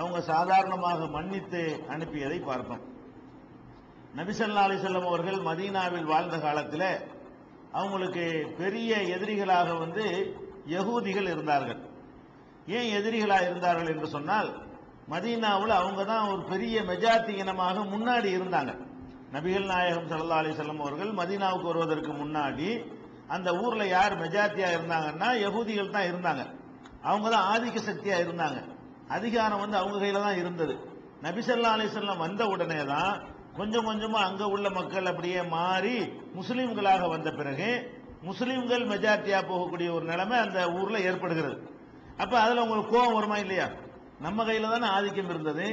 அவங்க சாதாரணமாக மன்னித்து அனுப்பியதை பார்த்தோம். நபிசல்லா அலிசல்லம் அவர்கள் மதீனாவில் வாழ்ந்த காலத்தில் அவங்களுக்கு பெரிய எதிரிகளாக வந்து யகூதிகள் இருந்தார்கள். ஏன் எதிரிகளாக இருந்தார்கள் என்று சொன்னால் மதீனாவில் அவங்க தான் ஒரு பெரிய மெஜாத்தி இனமாக முன்னாடி இருந்தாங்க. நபிகள் நாயகம் சல்லா அலிசல்லம் அவர்கள் மதீனாவுக்கு வருவதற்கு முன்னாடி அந்த ஊரில் யார் மெஜாத்தியா இருந்தாங்கன்னா யகூதிகள் தான் இருந்தாங்க. அவங்க தான் ஆதிக்க சக்தியாக இருந்தாங்க. அதிகாரம் வந்து அவங்க கையில தான் இருந்தது. நபிசல்லா அலிசல்லாம் வந்த உடனே தான் கொஞ்சம் கொஞ்சமாக அங்கே உள்ள மக்கள் அப்படியே மாறி முஸ்லீம்களாக வந்த பிறகு முஸ்லீம்கள் மெஜாரிட்டியாக போகக்கூடிய ஒரு நிலைமை அந்த ஊரில் ஏற்படுகிறது. அப்போ அதில் உங்களுக்கு கோபம் வருமா இல்லையா? நம்ம கையில் தானே ஆதிக்கம் இருந்தது.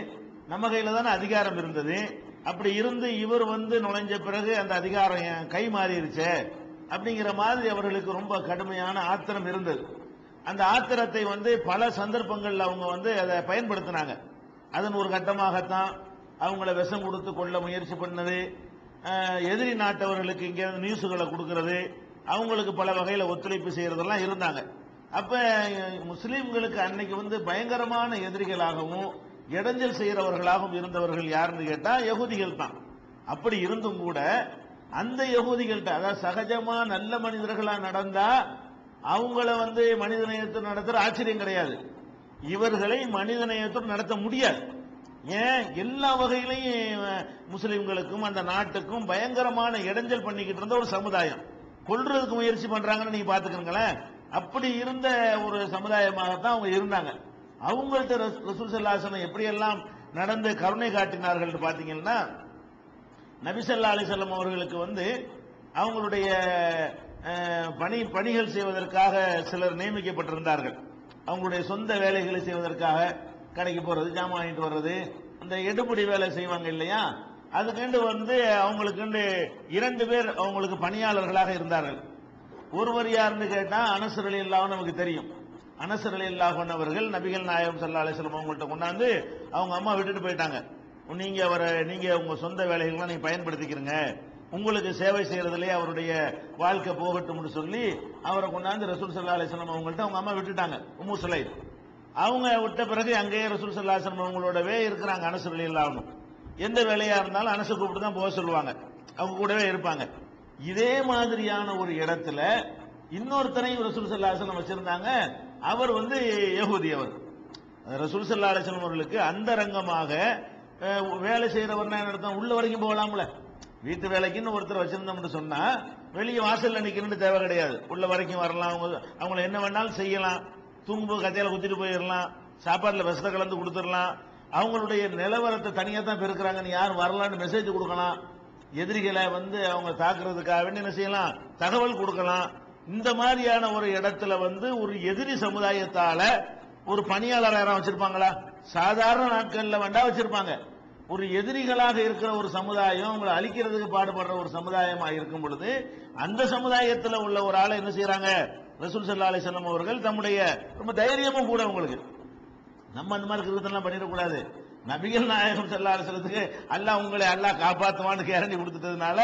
நம்ம கையில் தானே அதிகாரம் இருந்தது. அப்படி இருந்து இவர் வந்து நுழைஞ்ச பிறகு அந்த அதிகாரம் என் கை மாறிடுச்சே அப்படிங்கிற மாதிரி அவர்களுக்கு ரொம்ப கடுமையான ஆத்திரம் இருந்தது. அந்த ஆத்திரத்தை வந்து பல சந்தர்ப்பங்களில் அவங்க வந்து அதை பயன்படுத்தினாங்க. அதன் ஒரு கட்டமாகத்தான் அவங்கள விஷம் கொடுத்து கொள்ள முயற்சி பண்ணது. எதிரி நாட்டவர்களுக்கு இங்கேருந்து நியூஸுகளை கொடுக்கறது. அவங்களுக்கு பல வகையில் ஒத்துழைப்பு செய்கிறதெல்லாம் இருந்தாங்க. அப்போ முஸ்லீம்களுக்கு அன்னைக்கு வந்து பயங்கரமான எதிரிகளாகவும் இடைஞ்சல் செய்கிறவர்களாகவும் இருந்தவர்கள் யாருன்னு கேட்டால் யகுதிகள் தான். அப்படி இருந்தும் கூட அந்த யகுதிகள்கிட்ட அதாவது சகஜமாக நல்ல மனிதர்களாக நடந்தால் அவங்கள வந்து மனிதநேயத்தை நடத்துற ஆச்சரியம் கிடையாது. இவர்களை மனிதநேயத்துடன் நடத்த முடியாது. ஏன்? எல்லா வகையிலையும் முஸ்லிம்களுக்கும் அந்த நாட்டுக்கும் பயங்கரமான இடைஞ்சல் பண்ணிக்கிட்டு இருந்த ஒரு சமுதாயம். கொள்றதுக்கு முயற்சி பண்றாங்கன்னு நீங்க பாத்துக்கிறீங்களேன் அப்படி இருந்த ஒரு சமுதாயமாகத்தான் அவங்க இருந்தாங்க. அவங்கள்ட்ட ரசூல் சல்லாசனம் எப்படியெல்லாம் நடந்து கருணை காட்டினார்கள் பாத்தீங்கன்னா நபிசல்லா அலிசல்லம் அவர்களுக்கு வந்து அவங்களுடைய பணி பணிகள் செய்வதற்காக சிலர் நியமிக்கப்பட்டிருந்தார்கள். அவங்களுடைய சொந்த வேலைகளை செய்வதற்காக கடைக்கு போகிறது ஜாமான் வாங்கிட்டு வர்றது அந்த எடுபடி வேலை செய்வாங்க இல்லையா? அதுக்கண்டு வந்து அவங்களுக்குண்டு இரண்டு பேர் அவங்களுக்கு பணியாளர்களாக இருந்தார்கள். ஒருவர் யாருன்னு கேட்டால் அனசர் அலி நமக்கு தெரியும். அனசர் அலி அவர்கள் நபிகள் நாயகம் சல்லா அலிஸ்லம் அவங்கள்ட்ட கொண்டாந்து அவங்க அம்மா விட்டுட்டு போயிட்டாங்க. நீங்கள் அவரை நீங்கள் உங்கள் சொந்த வேலைகள்லாம் நீங்கள் பயன்படுத்திக்கிறீங்க. உங்களுக்கு சேவை செய்யறதுலயே அவருடைய வாழ்க்கை போகட்டும்னு சொல்லி அவரை கொண்டாந்து ரசூல் சல்லா அலிஸ்லாம் அவங்கள்ட்ட அவங்க அம்மா விட்டுட்டாங்க உம்மு அவங்க விட்ட பிறகு அங்கேயே ரசூல் சல்லா அலிஸ்லாம் அவங்களோடவே இருக்கிறாங்க அனசு அலி எந்த வேலையா இருந்தாலும் அனசு கூப்பிட்டு தான் போக சொல்லுவாங்க. அவங்க கூடவே இருப்பாங்க. இதே மாதிரியான ஒரு இடத்துல இன்னொருத்தனையும் ரசூல் சல்லா அலிஸ்லாம் வச்சிருந்தாங்க. அவர் வந்து யகூதி அவர். ரசூல் சல்லா அலிஸ்லாம் அவர்களுக்கு அந்தரங்கமாக ரங்கமாக வேலை செய்கிறவர் என்ன அர்த்தம் உள்ள வரைக்கும் போகலாம்ல. வீட்டு வேலைக்குன்னு ஒருத்தர் வச்சிருந்தோம்னு சொன்னா வெளியே வாசல்ல நிக்கணும்னு தேவை கிடையாது. உள்ள வரைக்கும் வரலாம். அவங்க அவங்கள என்ன வேணாலும் செய்யலாம். தூங்கும்போது கத்தையில குத்திட்டு போயிடலாம் சாப்பாடுல விஷத்தை கலந்து கொடுத்துடலாம் அவங்களுடைய நிலவரத்தை தனியா தான் பெருக்கிறாங்கன்னு யாரும் வரலான்னு மெசேஜ் கொடுக்கலாம். எதிரிகளை வந்து அவங்க தாக்குறதுக்காக வேண்டி என்ன செய்யலாம்? தகவல் கொடுக்கலாம். இந்த மாதிரியான ஒரு இடத்துல வந்து ஒரு எதிரி சமுதாயத்தால ஒரு பணியாளர் யாரும் வச்சிருப்பாங்களா? சாதாரண நாட்கள்ல வேண்டாம் வச்சிருப்பாங்க. ஒரு எதிரிகளாக இருக்கிற ஒரு சமுதாயம் உங்களை அழிக்கிறதுக்கு பாடுபடுற ஒரு சமுதாயமாக இருக்கும் பொழுது அந்த சமுதாயத்தில் உள்ள ஒரு ஆளை என்ன செய்யறாங்க ரசூல் சல்லா அலிசல்லம் அவர்கள் தம்முடைய ரொம்ப தைரியமும் கூட உங்களுக்கு நம்ம அந்த மாதிரி கிருத்தெல்லாம் பண்ணிடக்கூடாது நபிகள் நாயகம் செல்லா அரசத்துக்கு அல்லா உங்களை அல்லாஹ் காப்பாத்துவான்னு கேரண்டி கொடுத்துட்டதுனால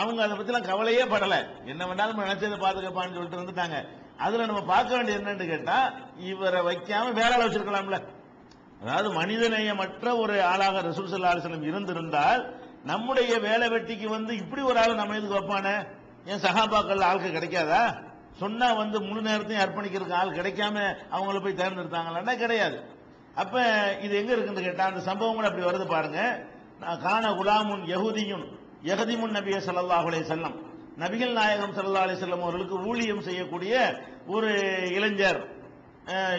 அவங்க அதை பத்திலாம் கவலையே படலை. என்ன வேணாலும் நம்ம நினைச்சதை பாதுகாப்பான்னு சொல்லிட்டு வந்துட்டாங்க. அதுல நம்ம பார்க்க வேண்டியது என்னன்னு கேட்டா இவரை வைக்காம வேற வச்சிருக்கலாம்ல. அதாவது மனிதநேயமற்ற ஒரு ஆளாக ரசூல் சல்லா அலிஸ்லம் இருந்திருந்தால் நம்முடைய வேலை வெட்டிக்கு வந்து இப்படி ஒரு ஆள் நம்ம எதுக்கு வைப்பானே? என் சகாபாக்கள் ஆளுக்கு கிடைக்காதா? சொன்னா வந்து முழு நேரத்தையும் அர்ப்பணிக்கிறதுக்கு ஆள் கிடைக்காம அவங்கள போய் தேர்ந்தெடுத்தாங்களான்னா கிடையாது. அப்ப இது எங்க இருக்குன்னு கேட்டா அந்த சம்பவங்கள் அப்படி வருது பாருங்க. நான் காண குலாமுன் யகுதியும் யகதிமுன் நபிய சல்லா அலே செல்லம் நபிகள் நாயகம் சல்லா அலைஹி செல்லம் அவர்களுக்கு ஊழியம் செய்யக்கூடிய ஒரு இளைஞர்.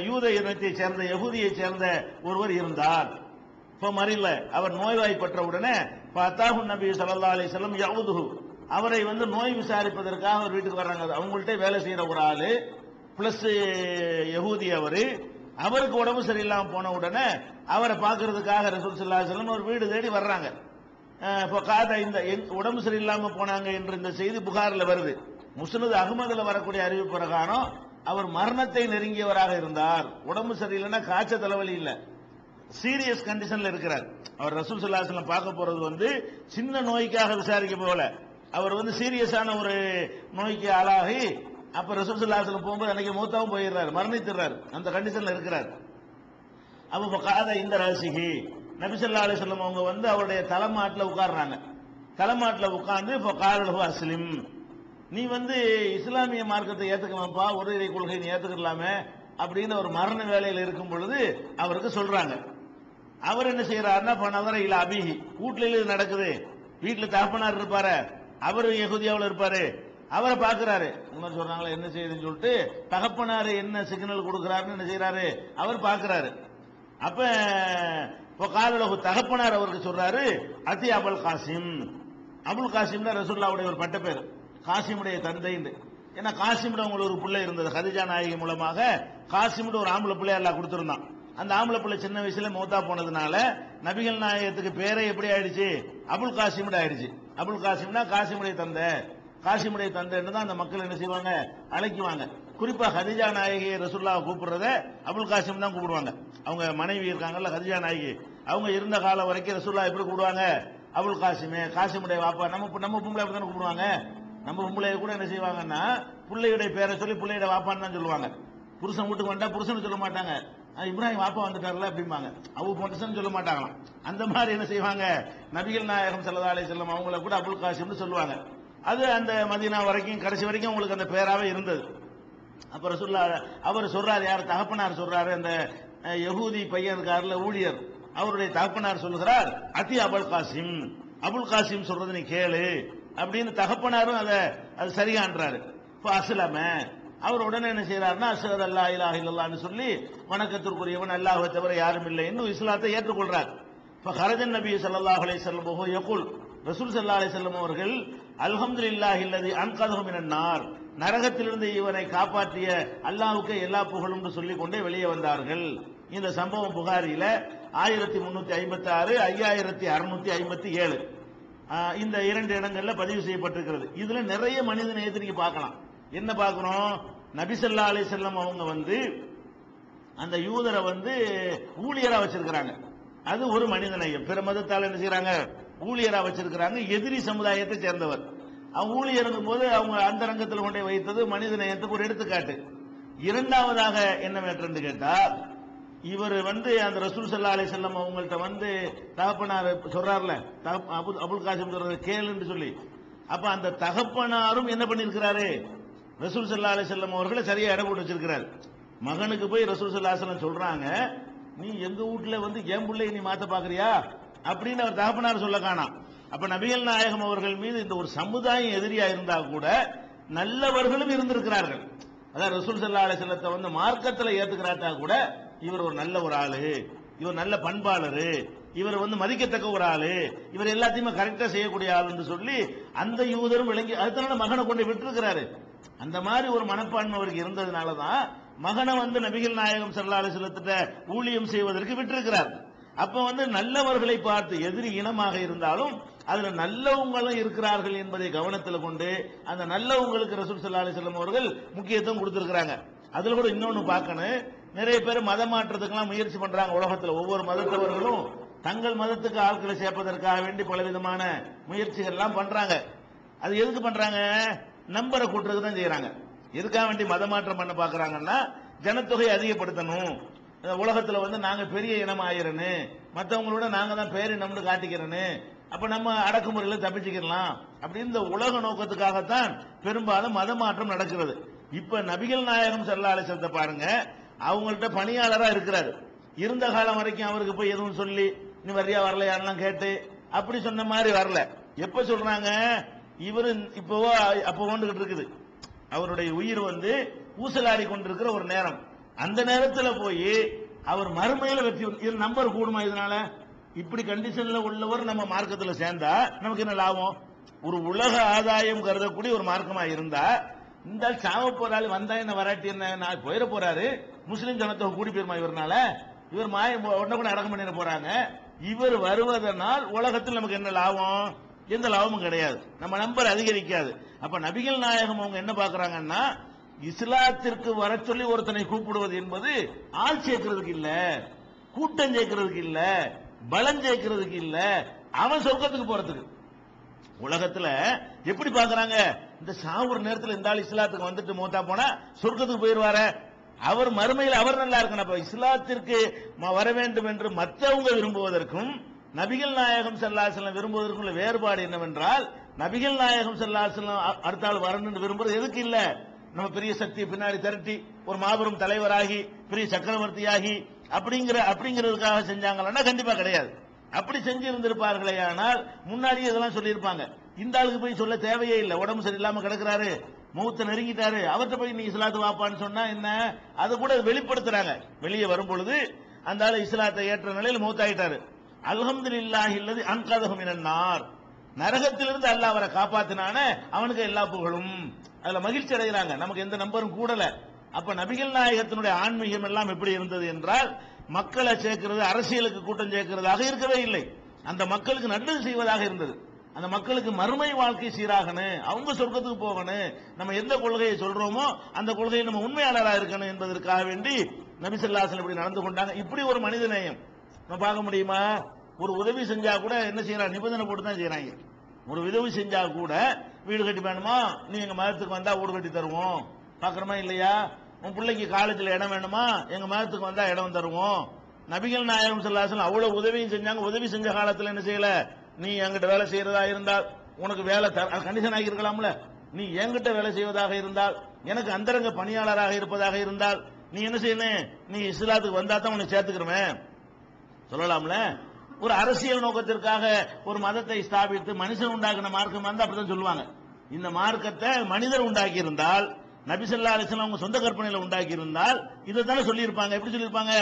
யூத இனத்தைச் சேர்ந்த யகுதியைச் சேர்ந்த ஒருவர் இருந்தார். இப்ப மறியல. அவர் நோய்வாய்ப்பட்ட உடனே பத்தாஹு நபி சல்லா அலி செல்லம் யவுதுஹு அவரை வந்து நோய் விசாரிப்பதற்காக அவர் வீட்டுக்கு வர்றாங்க. அவங்கள்ட்ட வேலை செய்யற ஒரு ஆளு பிளஸ் யகூதி அவர். அவருக்கு உடம்பு சரியில்லாம போன உடனே அவரை பார்க்கறதுக்காக ரசூல் ஸல்லல்லாஹு ஒரு வீடு தேடி வர்றாங்க. இப்போ காத இந்த உடம்பு சரியில்லாம போனாங்க என்ற இந்த செய்தி புகாரில் வருது. முஸ்னது அகமதுல வரக்கூடிய அறிவு பிரகாரம் அவர் மரணத்தை நெருங்கியவராக இருந்தார் உடம்பு சரியில்லைன்னா காய்ச்ச தலைவலி இல்லை. சீரியஸ் கண்டிஷன்ல இருக்கிறார். அவர் ரசூல் சுல்லாசலம் பார்க்க போறது வந்து சின்ன நோய்க்காக விசாரிக்க போகல. அவர் வந்து சீரியஸான ஒரு நோய்க்கு ஆளாகி அப்ப ரசூல் சுல்லாசலம் போகும்போது அன்னைக்கு மூத்தாவும் போயிடுறாரு மரணித்துறாரு அந்த கண்டிஷன்ல இருக்கிறார். அப்ப காத இந்த ரசிகி நபிசல்லா அலிஸ்லம் அவங்க வந்து அவருடைய தலைமாட்டில் உட்கார்றாங்க. தலைமாட்டில் உட்கார்ந்து இப்போ காரலகு அஸ்லிம். நீ வந்து இஸ்லாமிய மார்க்கத்தை ஏத்துக்கலாம்ப்பா ஒரு இறை கொள்கை நீ ஏத்துக்கலாமே அப்படின்னு ஒரு மரண வேலையில் இருக்கும் பொழுது அவருக்கு சொல்றாங்க. அவர் என்ன செய்யறாருன்னா பணவர இல்ல அபிஹி. வீட்டுல இது நடக்குது. வீட்டுல தகப்பனார் இருப்பாரு. அவர் எகுதியாவில் இருப்பாரு. அவரை பாக்குறாரு. என்ன சொல்றாங்களா என்ன செய்யுதுன்னு சொல்லிட்டு தகப்பனாரு என்ன சிக்னல் கொடுக்கறாருன்னு என்ன செய்யறாரு அவர் பாக்குறாரு. அப்ப இப்போ காதலகு தகப்பனார் அவருக்கு சொல்றாரு அதி அபுல் காசிம். அபுல் காசிம்னா ரசூல்லாவுடைய ஒரு பட்ட பேர் காசிமுடைய தந்தை ஏன்னா காசிமுட அவங்களுக்கு ஒரு பிள்ளை இருந்தது. ஹதிஜா நாயகி மூலமாக காசிமுட ஒரு ஆம்பளை பிள்ளை எல்லாம் கொடுத்துருந்தான். அந்த ஆம்பளை பிள்ளை சின்ன வயசுல மௌத்தா போனதுனால நபிகள் நாயகத்துக்கு பேரே எப்படி ஆயிடுச்சு? அபுல் காசிமுட ஆயிடுச்சு. அபுல் காசிம்னா காசிமுடைய தந்தை. காசிமுடைய தந்தைன்னு தான் அந்த மக்கள் என்ன செய்வாங்க? அழைக்குவாங்க. குறிப்பா ஹதிஜா நாயகி ரசுல்லாவை கூப்பிடுறத அபுல் காசிம் தான் கூப்பிடுவாங்க. அவங்க மனைவி இருக்காங்கல்ல ஹதிஜா நாயகி. அவங்க இருந்த காலம் வரைக்கும் ரசுல்லா எப்படி கூப்பிடுவாங்க? அபுல் காசிமே காசிமுடைய வாப்பா நம்ம நம்ம பொம்பளை அப்படி தானே கூப்பிடுவாங்க? நம்ம பொம்பளைய கூட என்ன செய்வாங்கன்னா பிள்ளையுடைய பேரை சொல்லி பிள்ளையோட வாப்பான்னு தான் சொல்லுவாங்க. புருஷன் வீட்டுக்கு வந்தா புருஷன் சொல்ல மாட்டாங்க. இப்ராஹிம் வாப்பா வந்துட்டார்ல அப்படிம்பாங்க. அவங்க பொருஷன் சொல்ல மாட்டாங்களாம். அந்த மாதிரி என்ன செய்வாங்க? நபிகள் நாயகம் செல்லதாலே அலி செல்லம் அவங்கள கூட அபுல் காசிம்னு சொல்லுவாங்க. அது அந்த மதினா வரைக்கும் கடைசி வரைக்கும் உங்களுக்கு அந்த பேராவே இருந்தது. அப்புறம் சொல்ல அவர் சொல்றாரு யார் தகப்பனார் சொல்றாரு அந்த யகூதி பையன் இருக்காருல ஊழியர். அவருடைய தகப்பனார் சொல்லுகிறார் அதி அபுல் காசிம். அபுல் காசிம் சொல்றது நீ கேளு. அப்படின்னு தகப்பனாரும் அதை அது சரியான்றாரு. இப்போ அஸ்லாம அவர் உடனே என்ன செய்யறாருன்னா அஷஹது அல்லா இலாஹ இல்லல்லான்னு சொல்லி வணக்கத்திற்குரியவன் அல்லாஹை தவிர யாரும் இல்லை இன்னும் இஸ்லாத்தை ஏற்றுக்கொள்றார். இப்போ ஹரஜன் நபி சல்லாஹ் அலைஹி செல்லம் யகுல் ரசூல் சல்லா அலைஹி செல்லம் அவர்கள் அல்ஹம்துலில்லாஹி இல்லாஹ் இல்லது அன்கதகம் நார் நரகத்திலிருந்து இவரை காப்பாற்றிய அல்லாஹுக்கு எல்லா புகழும் சொல்லிக் கொண்டே வெளியே வந்தார்கள். இந்த சம்பவம் புகாரில ஆயிரத்தி முன்னூத்தி ஐம்பத்தி ஆறு ஐயாயிரத்தி அறுநூத்தி ஐம்பத்தி ஏழு. இந்த இரண்டு இடங்கள்ல பதிவு செய்யப்பட்டிருக்கிறது. இதுல நிறைய மனித நேயத்தை நீங்க பார்க்கலாம். என்ன பார்க்கணும்? நபிசல்லா அலி செல்லம் அவங்க வந்து அந்த யூதரை வந்து ஊழியரா வச்சிருக்கிறாங்க. அது ஒரு மனித நேயம். பிற மதத்தால் என்ன செய்யறாங்க? ஊழியரா வச்சிருக்கிறாங்க. எதிரி சமுதாயத்தை சேர்ந்தவர். அவங்க ஊழியருங்கும் போது அவங்க அந்த ரங்கத்தில் கொண்டே வைத்தது மனித நேயத்துக்கு ஒரு எடுத்துக்காட்டு. இரண்டாவதாக என்ன மேட்டர்னு கேட்டால் இவர் வந்து அந்த ரசூல் சல்லா அலி செல்லம் அவங்கள்ட்ட வந்து தகப்பனார் சொல்றாருல அபுல் அபுல் காசிம் சொல்றது கேளுன்னு சொல்லி. அப்ப அந்த தகப்பனாரும் என்ன பண்ணிருக்கிறாரு ரசூல் சல்லா அலி செல்லம் அவர்களை சரியா இடம் போட்டு வச்சிருக்கிறார். மகனுக்கு போய் ரசூல் சல்லா செல்லம் சொல்றாங்க நீ எங்க வீட்டுல வந்து என் பிள்ளைய நீ மாத்த பாக்குறியா? அப்படின்னு அவர் தகப்பனார் சொல்ல காணாம். அப்ப நபிகள் நாயகம் அவர்கள் மீது இந்த ஒரு சமுதாயம் எதிரியா இருந்தா கூட நல்லவர்களும் இருந்திருக்கிறார்கள். அதான் ரசூல் சல்லா அலி செல்லத்தை வந்து மார்க்கத்தில் ஏத்துக்கிறாட்டா கூட இவர் ஒரு நல்ல ஒரு ஆளு. இவர் நல்ல பண்பாளரு. இவர் வந்து மதிக்கத்தக்க ஒரு ஆளு. இவர் எல்லாத்தையுமே கரெக்டா செய்யக்கூடிய ஆளுன்னு சொல்லி அந்த யூதரும் விளங்கி அதனால மகனை கொண்டு விட்டுருக்கிறாரு. அந்த மாதிரி ஒரு மனப்பான்மை அவருக்கு இருந்ததுனால தான் மகனை வந்து நபிகள் நாயகம் செல்லாலை செலுத்திட்ட ஊழியம் செய்வதற்கு விட்டிருக்கிறார். அப்ப வந்து நல்லவர்களை பார்த்து எதிரி இனமாக இருந்தாலும் அதுல நல்லவங்களும் இருக்கிறார்கள் என்பதை கவனத்தில் கொண்டு அந்த நல்லவங்களுக்கு ரசூல் செல்லாலை செல்லும் அவர்கள் முக்கியத்துவம் கொடுத்திருக்கிறாங்க. அதுல கூட இன்னொன்னு பார்க்கணும். நிறைய பேர் மதம் மாற்றத்துக்கெல்லாம் முயற்சி பண்றாங்க உலகத்தில். ஒவ்வொரு மதத்தவர்களும் தங்கள் மதத்துக்கு ஆட்களை சேர்ப்பதற்காக வேண்டி பலவிதமான முயற்சிகள் எல்லாம் பண்றாங்க. அது எதுக்கு பண்றாங்க? நம்பரை கூட்டுறதுக்கு தான் செய்யறாங்க. எதுக்காக வேண்டி மத மாற்றம் பண்ண பாக்குறாங்கன்னா ஜனத்தொகையை அதிகப்படுத்தணும். உலகத்தில் உலகத்துல வந்து நாங்க பெரிய இனம் ஆயிரனு மற்றவங்களோட நாங்க தான் பேரினம்னு காட்டிக்கிறேன்னு அப்ப நம்ம அடக்குமுறையில தப்பிச்சுக்கலாம் அப்படின்னு இந்த உலக நோக்கத்துக்காகத்தான் பெரும்பாலும் மத மாற்றம் நடக்கிறது. இப்ப நபிகள் நாயகம் செல்ல அலைஹி பாருங்க அவங்கள்ட்ட பணியாளராக இருக்கிறாரு. இருந்த காலம் வரைக்கும் அவருக்கு போய் எதுவும் சொல்லி நீ வரியா வரலையான்லாம் கேட்டு அப்படி சொன்ன மாதிரி வரல. எப்ப சொல்றாங்க? இவரு இப்போவோ அப்போ கொண்டுகிட்டு இருக்குது. அவருடைய உயிர் வந்து ஊசலாடி கொண்டிருக்கிற ஒரு நேரம். அந்த நேரத்தில் போய் அவர் மறுமையில வெற்றி இது நம்பர் கூடுமா இதனால? இப்படி கண்டிஷன்ல உள்ளவர் நம்ம மார்க்கத்தில் சேர்ந்தா நமக்கு என்ன லாபம்? ஒரு உலக ஆதாயம் கருதக்கூடிய ஒரு மார்க்கமா இருந்தா இந்த சாவ போறாள் வந்தா என்ன வராட்டி என்ன நான் போயிட போறாரு. முஸ்லிம் ஜனத்தொகை கூடி போயிருமா இவர்னால? இவர் மாய உடனே கூட அடக்கம் பண்ணிட போறாங்க. இவர் வருவதனால் உலகத்தில் நமக்கு என்ன லாபம்? எந்த லாபமும் கிடையாது. நம்ம நம்பர் அதிகரிக்காது. அப்ப நபிகள் நாயகம் அவங்க என்ன பாக்குறாங்கன்னா இஸ்லாத்திற்கு வர சொல்லி ஒருத்தனை கூப்பிடுவது என்பது ஆள் சேர்க்கிறதுக்கு இல்ல கூட்டம் சேர்க்கிறதுக்கு இல்ல பலம் சேர்க்கிறதுக்கு இல்ல அவன் சொர்க்கத்துக்கு போறதுக்கு. உலகத்துல எப்படி பாக்குறாங்க? இந்த சாவுற நேரத்தில் இந்த ஆள் இஸ்லாத்துக்கு வந்துட்டு மூத்தா போனா சொர்க்கத்துக்கு போயிருவார. அவர் மறுமையில் அவர் நல்லா இருக்கணும். அப்ப இஸ்லாத்திற்கு வர வேண்டும் என்று மற்றவங்க விரும்புவதற்கும் நபிகள் நாயகம் ஸல்லல்லாஹு விரும்புவதற்கும் உள்ள வேறுபாடு என்னவென்றால் நபிகள் நாயகம் ஸல்லல்லாஹு அடுத்த ஆள் வரணும்னு விரும்புறது எதுக்கு இல்ல? நம்ம பெரிய சக்தியை பின்னாடி திரட்டி ஒரு மாபெரும் தலைவராகி பெரிய சக்கரவர்த்தியாகி அப்படிங்கிற அப்படிங்கிறதுக்காக செஞ்சாங்களா கண்டிப்பா கிடையாது. அப்படி செஞ்சிருந்திருப்பார்களே ஆனால் முன்னாடியே இதெல்லாம் சொல்லியிருப்பாங்க. இந்த ஆளுக்கு போய் சொல்ல தேவையே இல்லை. உடம்பு சரியில்லாம கிடக்குறாரு. மூத்த நெருங்கிட்டாரு. அவர்கிட்ட போய் நீ இஸ்லாத்து வாப்பான்னு சொன்னா என்ன? அதை கூட வெளிப்படுத்துறாங்க. வெளியே வரும் பொழுது அந்த ஆள் இஸ்லாத்தை ஏற்ற நிலையில் மூத்தாயிட்டாரு. அல்ஹம்துலில்லாஹி இல்லது அன்கதகம் இனன்னார் நரகத்திலிருந்து அல்லாஹ் அவரை காப்பாத்தினான அவனுக்கு எல்லா புகழும். அதுல மகிழ்ச்சி அடைகிறாங்க. நமக்கு எந்த நம்பரும் கூடல. அப்ப நபிகள் நாயகத்தினுடைய ஆன்மீகம் எல்லாம் எப்படி இருந்தது என்றால் மக்களை சேர்க்கிறது அரசியலுக்கு கூட்டம் சேர்க்கிறதாக இருக்கவே இல்லை. அந்த மக்களுக்கு நல்லது செய்வதாக இருந்தது. அந்த மக்களுக்கு மறுமை வாழ்க்கை சீராகணும் அவங்க சொர்க்கத்துக்கு போகணும் நம்ம எந்த கொள்கையை சொல்றோமோ அந்த கொள்கையை நம்ம உண்மையாளராக இருக்கணும் என்பதற்காக வேண்டி நபிசல்லாசன் இப்படி நடந்து கொண்டாங்க. இப்படி ஒரு மனித நேயம் நம்ம பார்க்க முடியுமா? ஒரு உதவி செஞ்சா கூட என்ன செய்யறாங்க? நிபந்தனை போட்டு தான் செய்யறாங்க. ஒரு உதவி செஞ்சா கூட வீடு கட்டி வேணுமா? நீ எங்க மதத்துக்கு வந்தா வீடு கட்டி தருவோம். பாக்குறோமா இல்லையா? உன் பிள்ளைக்கு காலேஜ்ல இடம் வேணுமா? எங்க மதத்துக்கு வந்தா இடம் தருவோம். நபிகள் நாயகம் சொல்லாசல் அவ்வளவு உதவியும் செஞ்சாங்க. உதவி செஞ்ச காலத்தில் என்ன செய்யல? நீ என்கிட்ட வேலை செய்யறதா இருந்தால் உனக்கு வேலை கண்டிஷன் ஆகி இருக்கலாம்ல நீ என்கிட்ட வேலை செய்வதாக இருந்தால் எனக்கு அந்தரங்க பணியாளராக இருப்பதாக இருந்தால் நீ என்ன செய்யணும்? நீ இஸ்லாத்துக்கு வந்தா தான் உன்னை சேர்த்துக்கிறவன் சொல்லலாம்ல? ஒரு அரசியல் நோக்கத்திற்காக ஒரு மதத்தை ஸ்தாபித்து மனுஷன் உண்டாக்கின மார்க்கம் வந்து அப்படிதான் சொல்லுவாங்க. இந்த மார்க்கத்தை மனிதர் உண்டாக்கி இருந்தால் நபிசல்லா அலிஸ்லாம் அவங்க சொந்த கற்பனையில உண்டாக்கி இருந்தால் இதை தானே சொல்லியிருப்பாங்க. எப்படி சொல்லியிருப்பாங்க?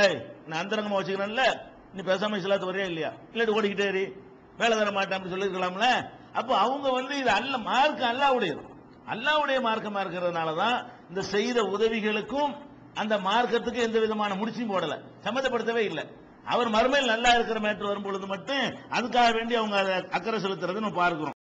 ஏய் நான் அந்தரங்கமா வச்சுக்கிறேன்ல. நீ பேசாம இஸ்லாத்து வரையா இல்லையா? இல்லாட்டி ஓடிக்கிட்டே வேலை தர மாட்டான் அப்படி சொல்லியிருக்கலாம்ல? அப்போ அவங்க வந்து இது அல்ல மார்க்கம் அல்லாவுடையது. அல்லாவுடைய மார்க்கமா இருக்கிறதுனால தான் இந்த செய்த உதவிகளுக்கும் அந்த மார்க்கத்துக்கு எந்த விதமான முடிச்சும் போடல. சம்மந்தப்படுத்தவே இல்லை. அவர் மறுமையில் நல்லா இருக்கிற மேட்டர் வரும்பொழுது மட்டும் அதுக்காக வேண்டி அவங்க அதை அக்கறை செலுத்துறதுன்னு நம்ம பார்க்கிறோம்.